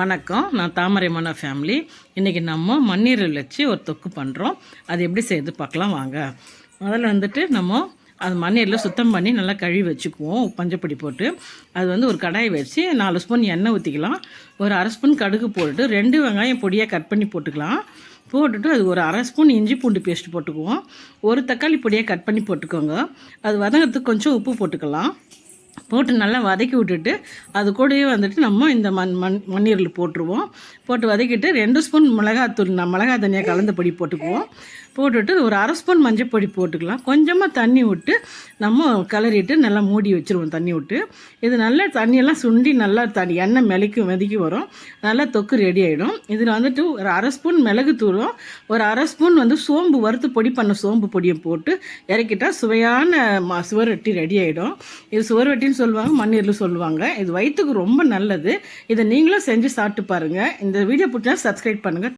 வணக்கம். நான் தாமரைமான ஃபேமிலி இன்றைக்கி நம்ம மண்ணீரில் வச்சு ஒரு தொக்கு பண்ணுறோம் அது எப்படி செய்து பார்க்கலாம் வாங்க. முதல்ல வந்துட்டு நம்ம அது மண்ணீரில் சுத்தம் பண்ணி நல்லா கழுவி வச்சுக்குவோம். பஞ்சப்பொடி போட்டு. அது வந்து ஒரு கடாய் வச்சு நாலு ஸ்பூன் எண்ணெய் ஊற்றிக்கலாம் ஒரு அரை ஸ்பூன் கடுகு போட்டுட்டு ரெண்டு வெங்காயம் பொடியாக கட் பண்ணி போட்டுக்கலாம். போட்டுட்டு அது ஒரு அரை ஸ்பூன் இஞ்சி பூண்டு பேஸ்ட் போட்டுக்குவோம். ஒரு தக்காளி பொடியாக கட் பண்ணி போட்டுக்கோங்க. அது வதங்கிறதுக்கு கொஞ்சம் உப்பு போட்டுக்கலாம். போட்டு நல்லா வதக்கி விட்டுட்டு அது கூடயே வந்துட்டு நம்ம இந்த மண் மண் மண்ணீரில் போட்டுருவோம். போட்டு வதக்கிட்டு ரெண்டு ஸ்பூன் மிளகாத்தூள் நான் மிளகா தனியாக கலந்த பொடி போட்டுக்குவோம். போட்டுட்டு ஒரு அரை ஸ்பூன் மஞ்சள் பொடி போட்டுக்கலாம். கொஞ்சமாக தண்ணி விட்டு நம்ம கிளறிட்டு நல்லா மூடி வச்சுருவோம் தண்ணி விட்டு. இது நல்லா தண்ணியெல்லாம் சுண்டி நல்லா தண்ணி எண்ணெய் மிளக்கி மிதக்கி வரும். நல்லா தொக்கு ரெடி ஆகிடும் இதில் வந்துட்டு ஒரு அரை ஸ்பூன் மிளகு தூளும் ஒரு அரை ஸ்பூன் வந்து சோம்பு வறுத்து பொடி பண்ண சோம்பு பொடியை போட்டு இறக்கிட்டால் சுவையான சுவர் வெட்டி ரெடி ஆகிடும் இது சுவர் வெட்டின்னு சொல்லுவாங்க மண்ணீரில் சொல்லுவாங்க. இது வயிற்றுக்கு ரொம்ப நல்லது. இதை நீங்களும் செஞ்சு சாப்பிட்டு பாருங்கள் இந்த வீடியோ பிடிச்சா சப்ஸ்கிரைப் பண்ணுங்கள்